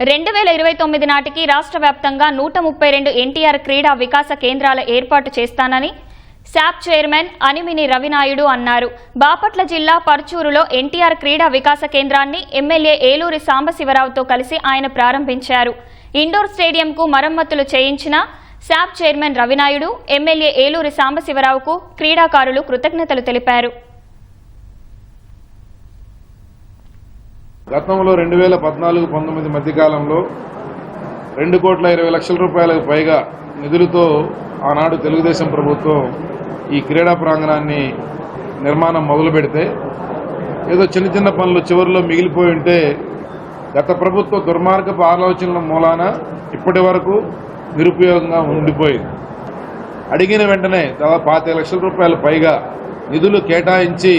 రెండు వేల ఇరవై తొమ్మిది నాటికి రాష్ట్ర వ్యాప్తంగా నూట ముప్పై రెండు ఎన్టీఆర్ క్రీడా వికాస కేంద్రాల ఏర్పాటు చేస్తానని శాప్ చైర్మన్ అనిమిని రవినాయుడు అన్నారు. బాపట్ల జిల్లా పర్చూరులో ఎన్టీఆర్ క్రీడా వికాస కేంద్రాన్ని ఎమ్మెల్యే ఏలూరి సాంబశివరావుతో కలిసి ఆయన ప్రారంభించారు. ఇండోర్ స్టేడియంకు మరమ్మతులు చేయించిన SAAP chairman Ravi Naidu MLA Eluri సాంబశివరావుకు క్రీడాకారులు కృతజ్ఞతలు తెలిపారు. గతంలో రెండు వేల పద్నాలుగు పంతొమ్మిది మధ్యకాలంలో రెండు కోట్ల ఇరవై లక్షల రూపాయలకు పైగా నిధులతో ఆనాడు తెలుగుదేశం ప్రభుత్వం ఈ క్రీడా ప్రాంగణాన్ని నిర్మాణం మొదలు పెడితే ఏదో చిన్న చిన్న పనులు చివరిలో మిగిలిపోయి ఉంటే గత ప్రభుత్వ దుర్మార్గపు ఆలోచనల మూలాన ఇప్పటి వరకు నిరుపయోగంగా ఉండిపోయింది. అడిగిన వెంటనే దాదాపు పాతిక లక్షల రూపాయలు పైగా నిధులు కేటాయించి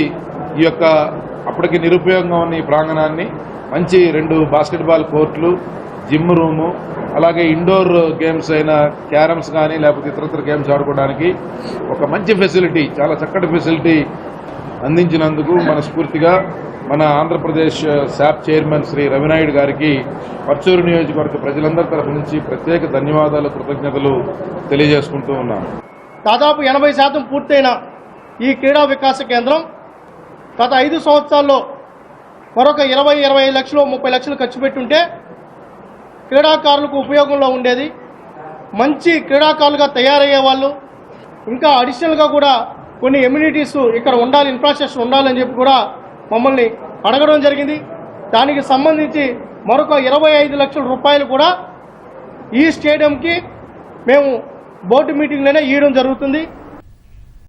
ఈ యొక్క అప్పటికి నిరుపయోగంగా ఉన్న ఈ ప్రాంగణాన్ని మంచి రెండు బాస్కెట్బాల్ కోర్టులు జిమ్ రూము అలాగే ఇండోర్ గేమ్స్ అయిన క్యారమ్స్ కానీ లేకపోతే ఇతరత్ర గేమ్స్ ఆడుకోవడానికి ఒక మంచి ఫెసిలిటీ చాలా చక్కటి ఫెసిలిటీ అందించినందుకు మనస్ఫూర్తిగా మన ఆంధ్రప్రదేశ్ శాప్ చైర్మన్ శ్రీ రవినాయుడు గారికి పర్చూరు నియోజకవర్గ ప్రజలందరి తరఫు నుంచి ప్రత్యేక ధన్యవాదాలు కృతజ్ఞతలు తెలియజేసుకుంటూ ఉన్నాను. దాదాపు ఎనభై శాతం పూర్తయిన ఈ క్రీడా వికాస కేంద్రం గత ఐదు సంవత్సరాల్లో మరొక ఇరవై ఇరవై లక్షలు ముప్పై లక్షలు ఖర్చు పెట్టుంటే క్రీడాకారులకు ఉపయోగంలో ఉండేది. మంచి క్రీడాకారులుగా తయారయ్యే వాళ్ళు ఇంకా అడిషనల్గా కూడా కొన్ని ఎమ్యూనిటీస్ ఇక్కడ ఉండాలి ఇన్ఫ్రాస్ట్రక్చర్ ఉండాలని చెప్పి కూడా మమ్మల్ని అడగడం జరిగింది. దానికి సంబంధించి మరొక ఇరవై ఐదు లక్షల రూపాయలు కూడా ఈ స్టేడియంకి మేము బోర్డు మీటింగ్లోనే ఇవ్వడం జరుగుతుంది.